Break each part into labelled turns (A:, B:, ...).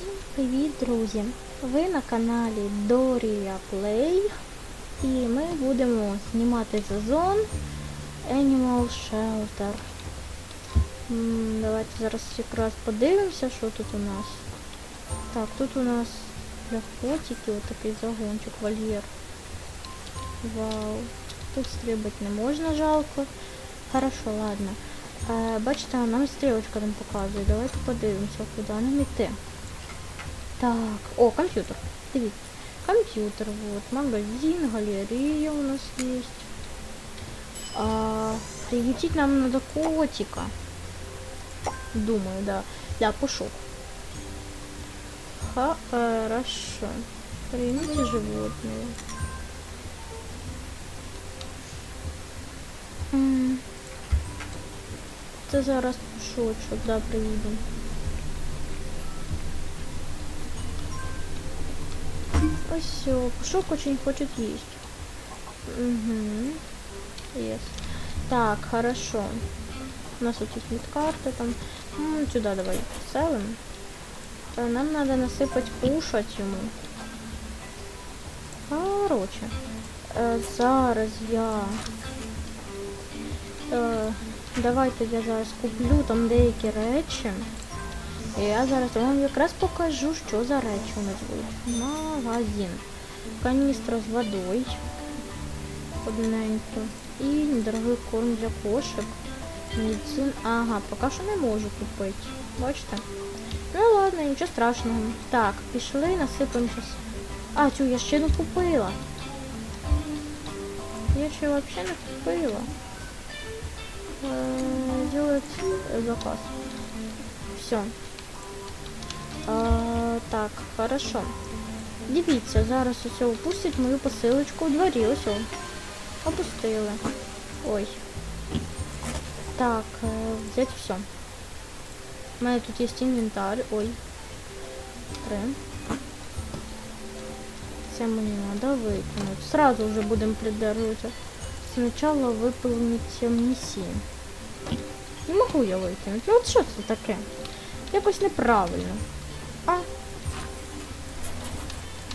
A: Всім привіт, друзі! Ви на каналі Дорія Play і ми будемо знімати сезон Animal Shelter. Давайте зараз якраз подивимося, що тут у нас. Так, тут у нас для котиків отакий загончик, вольєр. Вау. Тут стрибати не можна, жалко. Хорошо, ладно. Е, бачите, нам стрілочка там показує. Давайте подивимося, куди нам іти. Так, о, комп'ютер. Дивіться. Комп'ютер, вот, магазин, галерея у нас есть. А, приютить нам надо котика. Думаю, да. Для пушок. Хорошо. Примите животные. Це зараз пушочок, да, приїду. Ось все, пушок очень хочет есть. Угу. Есть. Так, хорошо. У нас тут есть медкарта там. М, сюда давай селим. Э, Нам надо насыпать кушать ему. Короче. Е, зараз я. Е, давайте я зараз куплю там деякі речі. І я зараз вам якраз покажу, що за речі у нас будуть. Магазин. Каністра з водою. Одненько. І недорогий корм для кошек. Медицин. Ага, поки що не можу купити. Бачите? Ну ладно, нічого страшного. Так, пішли, насипаємо щас. А, цю я ще не купила. Я ще взагалі не купила. Делать заказ. Все. Так, хорошо. Дивіться, зараз усе опустять мою посилочку у дворі. Ось. Опустили. Ой. Так, е, взять все. У мене тут є інвентар. Ой. Три. Це мені треба викинути. Сразу вже будемо придержувати. Сначала выполнить миссию. Не можу я викинути. Ну, От що це таке? Якось неправильно.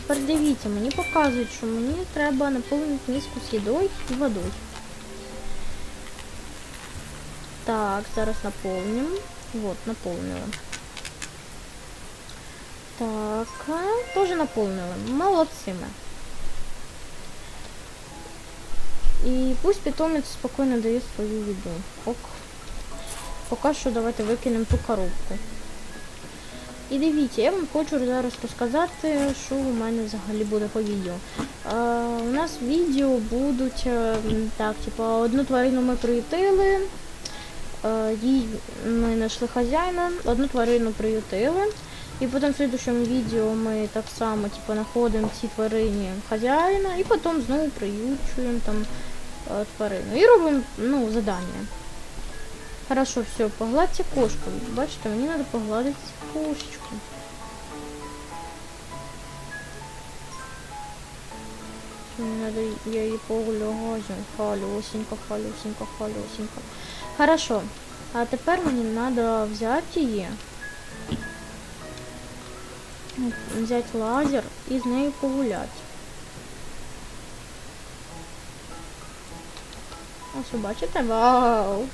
A: Тепер дивіться, мені показують, що мені треба наповнити миску з їдою і водою. Так, зараз наповнимо. Вот, наповнила. Так, теж наповнила. Молодці ми. І пусть питомець спокійно дає свою їду. Ок. Поки що давайте викинемо ту коробку. І дивіться, я вам хочу зараз розказати, що у мене взагалі буде по відео. Е, у нас відео будуть е, так, типу, одну тварину ми приютили, е, їй ми знайшли хазяїна, одну тварину приютили. І потім в следующому відео ми так само типу, знаходимо ці тварині хазяїна і потім знову приючуємо там е, тварину. І робимо ну, задання. Хорошо, все, погладьте кошку. Бачите, мені треба погладити кошечку. Мені надо, я її погладю. Халюсенько, халюсенько, халюсенько. Хорошо. А тепер мені треба взяти її. Взяти лазер і з нею. Ось ви бачите? Вау!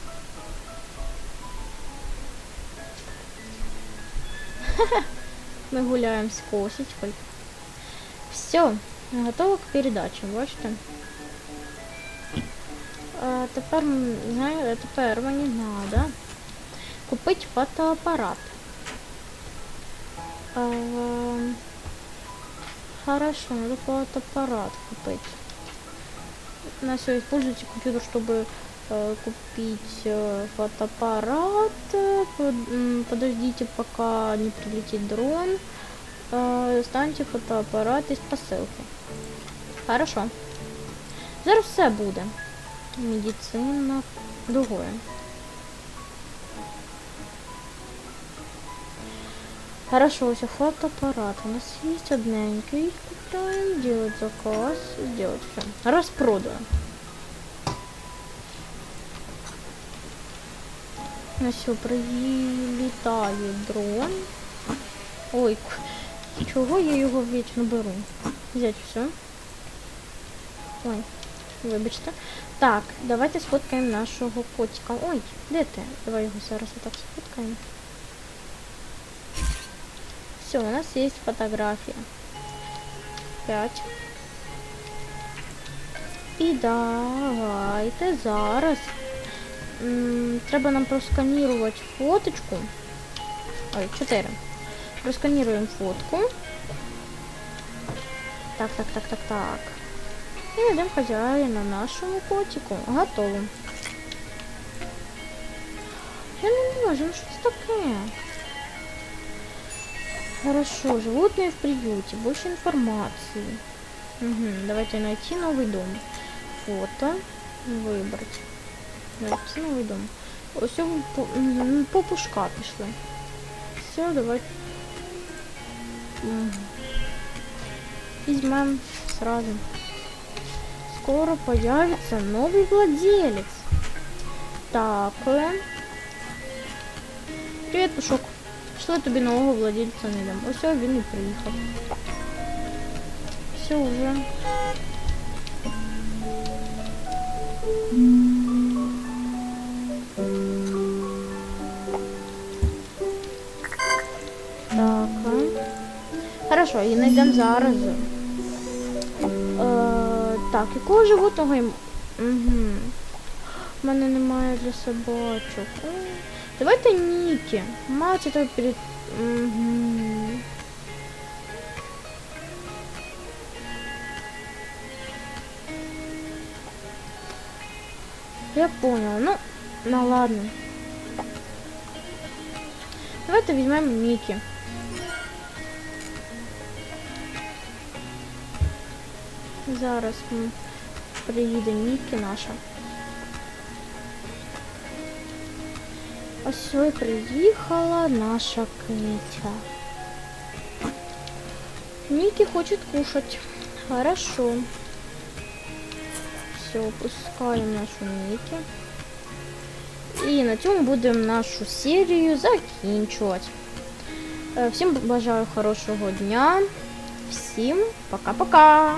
A: Мы гуляем с косечкой. Все, готово к передачі, бачите? А, тепер, м, знаєте, тепер мені треба купити фотоапарат. А, хорошо, надо фотоаппарат купить. У нас все используйте компьютер, чтобы э, купить э, фотоаппарат. Э, под- м, Подождите, пока не прилетит дрон. Э, Станьте фотоаппарат із посилки. Хорошо. Зараз все буде. Медицина другое. Хорошо, все, фотоаппарат. У нас есть одненький. Купляем, делать заказ, сделать все. Распродаю. На все, прилетает дрон. Ой, чого я його вічно беру? Взять все. Ой, вибачте. Так, давайте сфоткаємо нашого котика. Ой, де ти? Давай його зараз отак сфоткаємо. Все, у нас є фотографія. П'ять. І давайте зараз. Треба нам просканірувати фоточку. Ой, 4. Просканіруємо фотку. Так, так, так, так, так. І найдемо хазяїна нашому котику. Готово. Я не можу, ну що це таке? Хорошо, животные в приюте. Больше информации. Угу, давайте найти новый дом. Фото. Вибрати. Найти новий дом. Ось о, по, м, по пушка пішли. Все, давай. Мгм. Візьмем сразу. Скоро появится новый владелец. Так. е. Привіт, Пушок. Що тобі нового владельця не дам? Ось о, він і приїхав. Все вже. Хорошо, і знайдемо зараз. Е, так, якого животного їм. Угу. У мене немає для собачок. Е, Давайте Нікі. Мать это перед... Угу. Я понял. Ну, ну ладно. Давайте візьмемо Нікі. Зараз приїде Нікі наша. Ось і приїхала наша киця. Ники хочет кушать. Хорошо. Все, пускаємо нашу Нікі. І на цьому будемо нашу серію закінчувати. Е, Всім бажаю хорошого дня. Всім пока-пока!